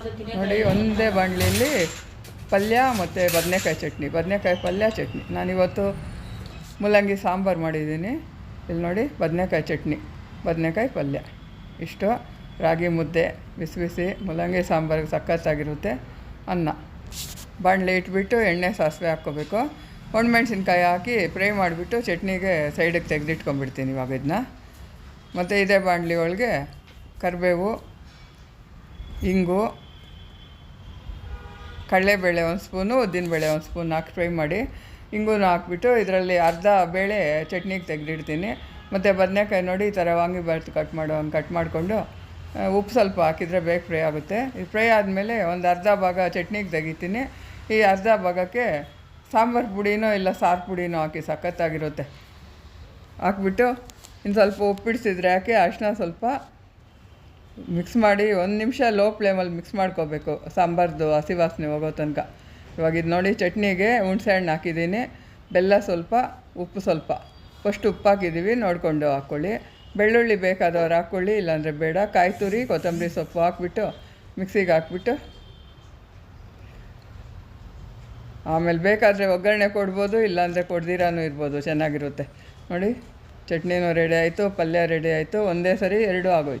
ನೋಡಿ, ಒಂದೇ ಬಾಣಲಿಯಲ್ಲಿ ಪಲ್ಯ ಮತ್ತು ಬದನೆಕಾಯಿ ಚಟ್ನಿ, ಬದನೆಕಾಯಿ ಪಲ್ಯ ಚಟ್ನಿ. ನಾನಿವತ್ತು ಮೂಲಂಗಿ ಸಾಂಬಾರು ಮಾಡಿದ್ದೀನಿ. ಇಲ್ಲಿ ನೋಡಿ, ಬದನೆಕಾಯಿ ಚಟ್ನಿ, ಬದನೆಕಾಯಿ ಪಲ್ಯ. ಇಷ್ಟು ರಾಗಿ ಮುದ್ದೆ ಬಿಸಿ ಬಿಸಿ ಮೂಲಂಗಿ ಸಾಂಬಾರಿಗೆ ಸಖತ್ತಾಗಿರುತ್ತೆ. ಅನ್ನ. ಬಾಣಲೆ ಇಟ್ಬಿಟ್ಟು ಎಣ್ಣೆ ಸಾಸಿವೆ ಹಾಕ್ಕೋಬೇಕು. ಒಣಮೆಣ್ಸಿನ್ಕಾಯಿ ಹಾಕಿ ಫ್ರೈ ಮಾಡಿಬಿಟ್ಟು ಚಟ್ನಿಗೆ ಸೈಡಿಗೆ ತೆಗೆದಿಟ್ಕೊಂಡ್ಬಿಡ್ತೀನಿ ಇವಾಗ ಇದನ್ನ ಮತ್ತು ಇದೇ ಬಾಣಲಿ ಒಳಗೆ ಕರಿಬೇವು, ಇಂಗು ಕಡಲೆಬೇಳೆ ಒಂದು ಸ್ಪೂನು ಉದ್ದಿನಬೇಳೆ ಒಂದು ಸ್ಪೂನ್ ಹಾಕಿ ಫ್ರೈ ಮಾಡಿ ಹಿಂಗೂ ಹಾಕ್ಬಿಟ್ಟು ಇದರಲ್ಲಿ ಅರ್ಧ ಬೇಳೆ ಚಟ್ನಿಗೆ ತೆಗೆದಿಡ್ತೀನಿ. ಮತ್ತು ಬದನೆಕಾಯಿ ನೋಡಿ ಈ ಥರ ವಾಂಗಿ ಬರ್ತು ಕಟ್ ಮಾಡೋ ಹಂಗೆ ಕಟ್ ಮಾಡಿಕೊಂಡು ಉಪ್ಪು ಸ್ವಲ್ಪ ಹಾಕಿದರೆ ಬೇಗ ಫ್ರೈ ಆಗುತ್ತೆ. ಈ ಫ್ರೈ ಆದಮೇಲೆ ಒಂದು ಅರ್ಧ ಭಾಗ ಚಟ್ನಿಗೆ ತೆಗಿತೀನಿ. ಈ ಅರ್ಧ ಭಾಗಕ್ಕೆ ಸಾಂಬಾರು ಪುಡಿನೋ ಇಲ್ಲ ಸಾರು ಪುಡಿನೋ ಹಾಕಿ ಸಖತ್ತಾಗಿರುತ್ತೆ. ಹಾಕ್ಬಿಟ್ಟು ಇನ್ನು ಸ್ವಲ್ಪ ಉಪ್ಪಿಡಿಸಿದ್ರೆ ಹಾಕಿ ಅರಿಶಿನ ಸ್ವಲ್ಪ ಮಿಕ್ಸ್ ಮಾಡಿ ಒಂದು ನಿಮಿಷ ಲೋ ಫ್ಲೇಮಲ್ಲಿ ಮಿಕ್ಸ್ ಮಾಡ್ಕೋಬೇಕು. ಸಾಂಬಾರ್ದು, ಹಸಿ ವಾಸನೆ ಹೋಗೋ ತನಕ. ಇವಾಗ ಇದು ನೋಡಿ ಚಟ್ನಿಗೆ ಹುಣಸೆ ಹಣ್ಣು ಹಾಕಿದ್ದೀನಿ. ಬೆಲ್ಲ ಸ್ವಲ್ಪ, ಉಪ್ಪು ಸ್ವಲ್ಪ. ಫಸ್ಟ್ ಉಪ್ಪು ಹಾಕಿದ್ದೀವಿ ನೋಡಿಕೊಂಡು ಹಾಕ್ಕೊಳ್ಳಿ ಬೆಳ್ಳುಳ್ಳಿ ಬೇಕಾದವ್ರು ಹಾಕ್ಕೊಳ್ಳಿ ಇಲ್ಲಾಂದರೆ ಬೇಡ. ಕಾಯಿ ತುರಿ ಕೊತ್ತಂಬರಿ ಸೊಪ್ಪು ಹಾಕ್ಬಿಟ್ಟು, ಮಿಕ್ಸಿಗೆ ಹಾಕ್ಬಿಟ್ಟು. ಆಮೇಲೆ ಬೇಕಾದರೆ ಒಗ್ಗರಣೆ ಕೊಡ್ಬೋದು, ಇಲ್ಲಾಂದರೆ ಕೊಡ್ದಿರಾನು ಇರ್ಬೋದು, ಚೆನ್ನಾಗಿರುತ್ತೆ. ನೋಡಿ, ಚಟ್ನಿನೂ ರೆಡಿ ಆಯಿತು, ಪಲ್ಯ ರೆಡಿ ಆಯಿತು, ಒಂದೇ ಸರಿ ಎರಡೂ ಆಗೋಯ್ತು.